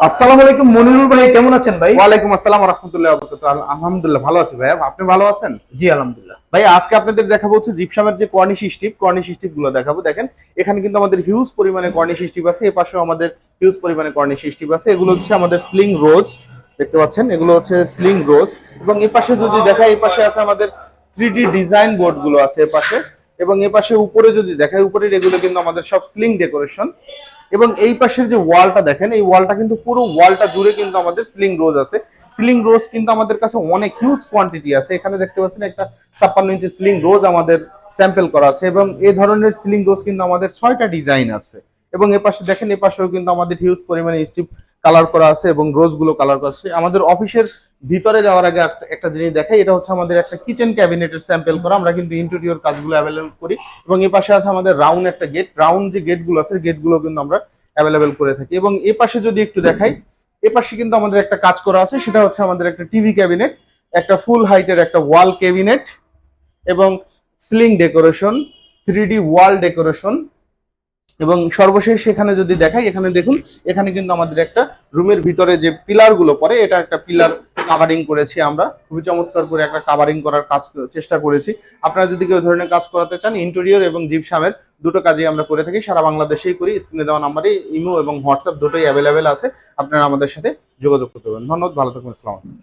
আসসালামু আলাইকুম মনিরুল ভাই কেমন আছেন ভাই? ওয়ালাইকুম আসসালাম রহমতুল্লাহ আলহামদুলিল্লাহ ভালো আছি ভাই। আপনি ভালো আছেন? জি আলহামদুলিল্লাহ। ভাই আজকে আপনাদের দেখাবো হচ্ছে জিপসামের যে কর্নিশ স্টিপ কর্নিশ স্টিপগুলো দেখাবো। দেখেন এখানে কিন্তু আমাদের হিউজ পরিমাণে কর্নিশ স্টিপ আছে এ পাশেও আমাদের হিউজ পরিমাণে কর্নিশ স্টিপ আছে। এগুলো হচ্ছে আমাদের স্লিং রোজ দেখতে পাচ্ছেন? এগুলো হচ্ছে স্লিং রোজ এবং এই পাশে যদি দেখা এই পাশে আছে আমাদের থ্রি ডিজাইন বোর্ডগুলো আছে এ পাশে। এবং এ পাশে উপরে যদি দেখায় উপরের এগুলো কিন্তু আমাদের সব স্লিং ডেকোরেশন এবং এই পাশের যে ওয়ালটা দেখেন, এই ওয়ালটা কিন্তু পুরো ওয়ালটা জুড়ে কিন্তু আমাদের সিলিং রোজ আছে। সিলিং রোজ কিন্তু আমাদের কাছে অনেক হিউজ কোয়ান্টিটি আছে। এখানে দেখতে পাচ্ছেন একটা ছাপ্পান্ন ইঞ্চি সিলিং রোজ আমাদের স্যাম্পেল করা আছে এবং এই ধরনের সিলিং রোজ কিন্তু আমাদের ছয়টা ডিজাইন আছে। এবং এ পাশে দেখেন, এ পাশেও কিন্তু আমাদের হিউজ পরিমাণে স্টিপ কালার করা আছে এবং রোজগুলো কালার করা আছে। আমাদের অফিসের ভিতরে যাওয়ার আগে একটা- জিনিস দেখাই, এটা হচ্ছে আমাদের একটা কিচেন ক্যাবিনেটের স্যাম্পল করা। আমরা কিন্তু ইন্টেরিয়র কাজগুলো অ্যাভেলেবল করি এবং এই পাশে আছে আমাদের রাউন্ড একটা গেট রাউন্ড যে গেটগুলো আছে গেটগুলো কিন্তু আমরা অ্যাভেলেবেল করে থাকি। এবং এ পাশে যদি একটু দেখাই, এ পাশে কিন্তু আমাদের একটা কাজ করা আছে, সেটা হচ্ছে আমাদের একটা টিভি ক্যাবিনেট একটা ফুল হাইটের একটা ওয়াল ক্যাবিনেট এবং স্লিং ডেকোরেশন থ্রি ওয়াল ডেকোরেশন এবং সর্বশেষ এখানে যদি দেখাই, এখানে দেখুন, এখানে কিন্তু আমাদের একটা রুমের ভিতরে যে পিলারগুলো পড়ে এটা একটা পিলার কাভারিং করেছি আমরা। খুবই চমৎকার করে একটা কাভারিং করার কাজ চেষ্টা করেছি। আপনারা যদি কেউ ধরনের কাজ করাতে চান ইন্টেরিয়র এবং জিপসামের দুটো কাজই আমরা করে থাকি। সারা বাংলাদেশেই করি। স্ক্রিনে দেওয়া নাম্বারে ইমো এবং হোয়াটসঅ্যাপ দুটোই অ্যাভেলেবেল আছে। আপনারা আমাদের সাথে যোগাযোগ করতে পারেন। ধন্যবাদ, ভালো থাকবেন আসসালাম